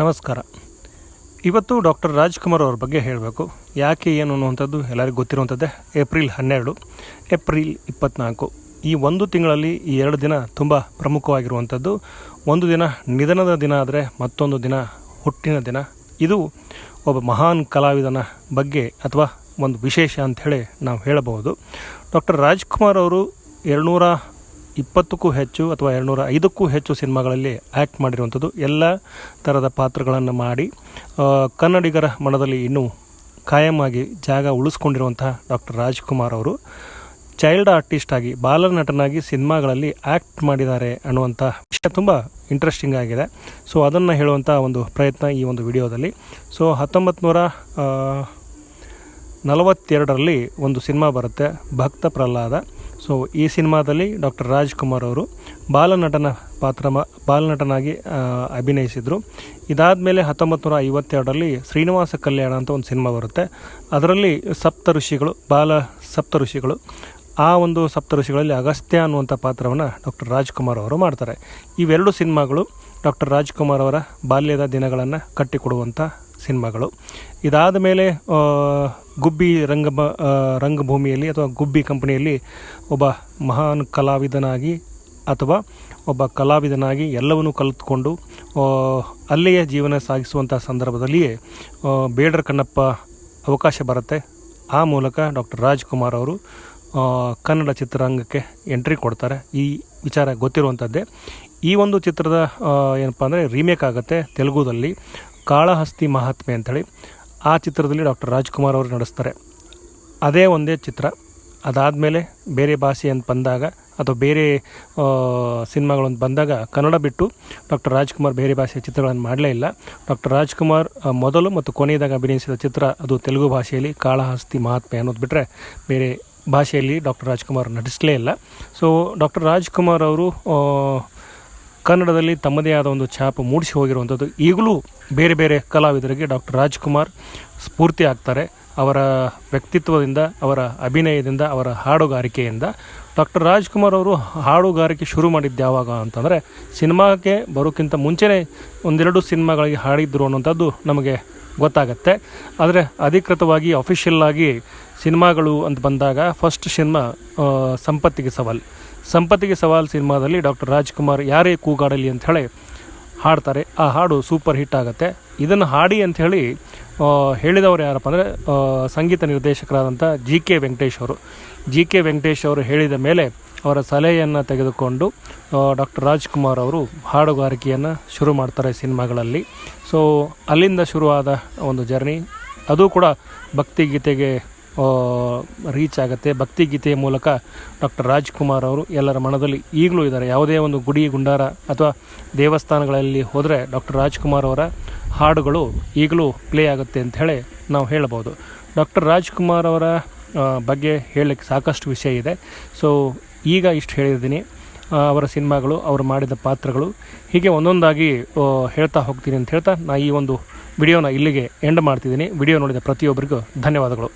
ನಮಸ್ಕಾರ. ಇವತ್ತು ಡಾಕ್ಟರ್ ರಾಜ್ಕುಮಾರ್ ಅವ್ರ ಬಗ್ಗೆ ಹೇಳಬೇಕು. ಯಾಕೆ, ಏನು ಅನ್ನುವಂಥದ್ದು ಎಲ್ಲರಿಗೂ ಗೊತ್ತಿರುವಂಥದ್ದೇ ಏಪ್ರಿಲ್ ಹನ್ನೆರಡು, ಏಪ್ರಿಲ್ ಇಪ್ಪತ್ತ್ನಾಲ್ಕು ಈ ಒಂದು ತಿಂಗಳಲ್ಲಿ ಈ ಎರಡು ದಿನ ತುಂಬ ಪ್ರಮುಖವಾಗಿರುವಂಥದ್ದು. ಒಂದು ದಿನ ನಿಧನದ ದಿನ ಆದರೆ ಮತ್ತೊಂದು ದಿನ ಹುಟ್ಟಿನ ದಿನ. ಇದು ಒಬ್ಬ ಮಹಾನ್ ಕಲಾವಿದನ ಬಗ್ಗೆ ಅಥವಾ ಒಂದು ವಿಶೇಷ ಅಂಥೇಳಿ ನಾವು ಹೇಳಬಹುದು. ಡಾಕ್ಟರ್ ರಾಜ್ಕುಮಾರ್ ಅವರು ಎರಡುನೂರ ಇಪ್ಪತ್ತಕ್ಕೂ ಹೆಚ್ಚು ಅಥವಾ ಎರಡುನೂರ ಐದಕ್ಕೂ ಹೆಚ್ಚು ಸಿನಿಮಾಗಳಲ್ಲಿ ಆ್ಯಕ್ಟ್ ಮಾಡಿರುವಂಥದ್ದು. ಎಲ್ಲ ಥರದ ಪಾತ್ರಗಳನ್ನು ಮಾಡಿ ಕನ್ನಡಿಗರ ಮನದಲ್ಲಿ ಇನ್ನೂ ಕಾಯಮಾಗಿ ಜಾಗ ಉಳಿಸ್ಕೊಂಡಿರುವಂತಹ ಡಾಕ್ಟರ್ ರಾಜ್ಕುಮಾರ್ ಅವರು ಚೈಲ್ಡ್ ಆರ್ಟಿಸ್ಟ್ ಆಗಿ ಬಾಲನಟನಾಗಿ ಸಿನಿಮಾಗಳಲ್ಲಿ ಆ್ಯಕ್ಟ್ ಮಾಡಿದ್ದಾರೆ ಅನ್ನುವಂಥ ವಿಷಯ ತುಂಬ ಇಂಟ್ರೆಸ್ಟಿಂಗ್ ಆಗಿದೆ. ಸೊ, ಅದನ್ನು ಹೇಳುವಂಥ ಒಂದು ಪ್ರಯತ್ನ ಈ ಒಂದು ವಿಡಿಯೋದಲ್ಲಿ. ಸೊ ಹತ್ತೊಂಬತ್ತು ನೂರ ನಲವತ್ತೆರಡರಲ್ಲಿ ಒಂದು ಸಿನಿಮಾ ಬರುತ್ತೆ ಭಕ್ತ ಪ್ರಹ್ಲಾದ. ಸೊ ಈ ಸಿನಿಮಾದಲ್ಲಿ ಡಾಕ್ಟರ್ ರಾಜ್ಕುಮಾರ್ ಅವರು ಬಾಲನಟನ ಪಾತ್ರ ಬಾಲನಟನಾಗಿ ಅಭಿನಯಿಸಿದರು ಅಭಿನಯಿಸಿದರು. ಇದಾದಮೇಲೆ ಹತ್ತೊಂಬತ್ತು ನೂರ ಐವತ್ತೆರಡರಲ್ಲಿ ಶ್ರೀನಿವಾಸ ಕಲ್ಯಾಣ ಅಂತ ಒಂದು ಸಿನಿಮಾ ಬರುತ್ತೆ. ಅದರಲ್ಲಿ ಸಪ್ತ ಋಷಿಗಳು, ಬಾಲ ಸಪ್ತ ಋಷಿಗಳು, ಆ ಒಂದು ಸಪ್ತ ಋಷಿಗಳಲ್ಲಿ ಅಗಸ್ತ್ಯ ಅನ್ನುವಂಥ ಪಾತ್ರವನ್ನು ಡಾಕ್ಟರ್ ರಾಜ್ಕುಮಾರ್ ಅವರು ಮಾಡ್ತಾರೆ. ಇವೆರಡು ಸಿನಿಮಾಗಳು ಡಾಕ್ಟರ್ ರಾಜ್ಕುಮಾರ್ ಅವರ ಬಾಲ್ಯದ ದಿನಗಳನ್ನು ಕಟ್ಟಿಕೊಡುವಂಥ ಸಿನಿಮಾಗಳು. ಇದಾದ ಮೇಲೆ ಗುಬ್ಬಿ ರಂಗ ರಂಗಭೂಮಿಯಲ್ಲಿ ಅಥವಾ ಗುಬ್ಬಿ ಕಂಪನಿಯಲ್ಲಿ ಒಬ್ಬ ಮಹಾನ್ ಕಲಾವಿದನಾಗಿ ಅಥವಾ ಒಬ್ಬ ಕಲಾವಿದನಾಗಿ ಎಲ್ಲವನ್ನೂ ಕಲಿತುಕೊಂಡು ಅಲ್ಲಿಯೇ ಜೀವನ ಸಾಗಿಸುವಂಥ ಸಂದರ್ಭದಲ್ಲಿಯೇ ಬೇಡರ ಕಣ್ಣಪ್ಪ ಅವಕಾಶ ಬರುತ್ತೆ. ಆ ಮೂಲಕ ಡಾಕ್ಟರ್ ರಾಜ್ಕುಮಾರ್ ಅವರು ಕನ್ನಡ ಚಿತ್ರರಂಗಕ್ಕೆ ಎಂಟ್ರಿ ಕೊಡ್ತಾರೆ. ಈ ವಿಚಾರ ಗೊತ್ತಿರುವಂಥದ್ದೇ ಈ ಒಂದು ಚಿತ್ರದ ಏನಪ್ಪ ಅಂದರೆ, ರೀಮೇಕ್ ಆಗುತ್ತೆ ತೆಲುಗುದಲ್ಲಿ. ಕಾಳಹಸ್ತಿ ಮಹಾತ್ಮೆ ಅಂಥೇಳಿ ಆ ಚಿತ್ರದಲ್ಲಿ ಡಾಕ್ಟರ್ ರಾಜ್ಕುಮಾರ್ ಅವರು ನಡೆಸ್ತಾರೆ. ಅದೇ ಒಂದೇ ಚಿತ್ರ. ಅದಾದಮೇಲೆ ಬೇರೆ ಭಾಷೆ ಅಂತ ಬಂದಾಗ ಅಥವಾ ಬೇರೆ ಸಿನಿಮಾಗಳಂತ ಬಂದಾಗ ಕನ್ನಡ ಬಿಟ್ಟು ಡಾಕ್ಟರ್ ರಾಜ್ಕುಮಾರ್ ಬೇರೆ ಭಾಷೆಯ ಚಿತ್ರಗಳನ್ನು ಮಾಡಲೇ ಇಲ್ಲ. ಡಾಕ್ಟರ್ ರಾಜ್ಕುಮಾರ್ ಮೊದಲು ಮತ್ತು ಕೊನೆಯದಾಗ ಅಭಿನಯಿಸಿದ ಚಿತ್ರ ಅದು ತೆಲುಗು ಭಾಷೆಯಲ್ಲಿ ಕಾಳಹಸ್ತಿ ಮಹಾತ್ಮೆ ಅನ್ನೋದು ಬಿಟ್ಟರೆ ಬೇರೆ ಭಾಷೆಯಲ್ಲಿ ಡಾಕ್ಟರ್ ರಾಜ್ಕುಮಾರ್ ನಟಿಸಲೇ ಇಲ್ಲ. ಸೊ ಡಾಕ್ಟರ್ ರಾಜ್ಕುಮಾರ್ ಅವರು ಕನ್ನಡದಲ್ಲಿ ತಮ್ಮದೇ ಆದ ಒಂದು ಛಾಪು ಮೂಡಿಸಿ ಹೋಗಿರುವಂಥದ್ದು. ಈಗಲೂ ಬೇರೆ ಬೇರೆ ಕಲಾವಿದರಿಗೆ ಡಾಕ್ಟರ್ ರಾಜ್ಕುಮಾರ್ ಸ್ಫೂರ್ತಿ ಆಗ್ತಾರೆ. ಅವರ ವ್ಯಕ್ತಿತ್ವದಿಂದ, ಅವರ ಅಭಿನಯದಿಂದ, ಅವರ ಹಾಡುಗಾರಿಕೆಯಿಂದ. ಡಾಕ್ಟರ್ ರಾಜ್ಕುಮಾರ್ ಅವರು ಹಾಡುಗಾರಿಕೆ ಶುರು ಮಾಡಿದ್ದು ಯಾವಾಗ ಅಂತಂದರೆ, ಸಿನಿಮಾಕ್ಕೆ ಬರೋಕ್ಕಿಂತ ಮುಂಚೆನೇ ಒಂದೆರಡು ಸಿನಿಮಾಗಳಿಗೆ ಹಾಡಿದ್ರು ಅನ್ನೋಂಥದ್ದು ನಮಗೆ ಗೊತ್ತಾಗತ್ತೆ. ಆದರೆ ಅಧಿಕೃತವಾಗಿ ಅಫಿಷಿಯಲ್ಲಾಗಿ ಸಿನಿಮಾಗಳು ಅಂತ ಬಂದಾಗ ಫಸ್ಟ್ ಸಿನಿಮಾ ಸಂಪತ್ತಿಗೆ ಸವಾಲ್. ಸಂಪತ್ತಿಗೆ ಸವಾಲ್ ಸಿನಿಮಾದಲ್ಲಿ ಡಾಕ್ಟರ್ ರಾಜ್ಕುಮಾರ್ ಯಾರೇ ಕೂಗಾಡಲಿ ಅಂತ ಹೇಳಿ ಹಾಡ್ತಾರೆ. ಆ ಹಾಡು ಸೂಪರ್ ಹಿಟ್ ಆಗುತ್ತೆ. ಇದನ್ನು ಹಾಡಿ ಅಂಥೇಳಿ ಹೇಳಿದವರು ಯಾರಪ್ಪ ಅಂದರೆ ಸಂಗೀತ ನಿರ್ದೇಶಕರಾದಂಥ ಜಿ ಕೆ ವೆಂಕಟೇಶ್ ಅವರು. ಜಿ ಕೆ ವೆಂಕಟೇಶ್ ಅವರು ಹೇಳಿದ ಮೇಲೆ ಅವರ ಸಲಹೆಯನ್ನು ತೆಗೆದುಕೊಂಡು ಡಾಕ್ಟರ್ ರಾಜ್ಕುಮಾರ್ ಅವರು ಹಾಡುಗಾರಿಕೆಯನ್ನು ಶುರು ಮಾಡ್ತಾರೆ ಸಿನಿಮಾಗಳಲ್ಲಿ. ಸೊ ಅಲ್ಲಿಂದ ಶುರುವಾದ ಒಂದು ಜರ್ನಿ. ಅದು ಕೂಡ ಭಕ್ತಿಗೀತೆಗೆ ರೀಚ್ ಆಗುತ್ತೆ. ಭಕ್ತಿಗೀತೆಯ ಮೂಲಕ ಡಾಕ್ಟರ್ ರಾಜ್ಕುಮಾರ್ ಅವರು ಎಲ್ಲರ ಮನದಲ್ಲಿ ಈಗಲೂ ಇದ್ದಾರೆ. ಯಾವುದೇ ಒಂದು ಗುಡಿ, ಗುಂಡಾರ ಅಥವಾ ದೇವಸ್ಥಾನಗಳಲ್ಲಿ ಹೋದರೆ ಡಾಕ್ಟರ್ ರಾಜ್ಕುಮಾರ್ ಅವರ ಹಾಡುಗಳು ಈಗಲೂ ಪ್ಲೇ ಆಗುತ್ತೆ ಅಂತ ಹೇಳಿ ನಾವು ಹೇಳಬಹುದು ಡಾಕ್ಟರ್ ರಾಜ್ಕುಮಾರ್ ಅವರ ಬಗ್ಗೆ ಹೇಳಲಿಕ್ಕೆ ಸಾಕಷ್ಟು ವಿಷಯ ಇದೆ. ಸೊ ಈಗ ಇಷ್ಟು ಹೇಳಿದ್ದೀನಿ. ಅವರ ಸಿನಿಮಾಗಳು, ಅವರು ಮಾಡಿದ ಪಾತ್ರಗಳು. ಹೀಗೆ ಒಂದೊಂದಾಗಿ ಹೇಳ್ತಾ ಹೋಗ್ತೀನಿ ಅಂತ ಹೇಳ್ತಾ ನಾ ಈ ಒಂದು ವಿಡಿಯೋನ ಇಲ್ಲಿಗೆ ಎಂಡ್ ಮಾಡ್ತಿದ್ದೀನಿ. ವಿಡಿಯೋ ನೋಡಿದ ಪ್ರತಿಯೊಬ್ಬರಿಗೂ ಧನ್ಯವಾದಗಳು.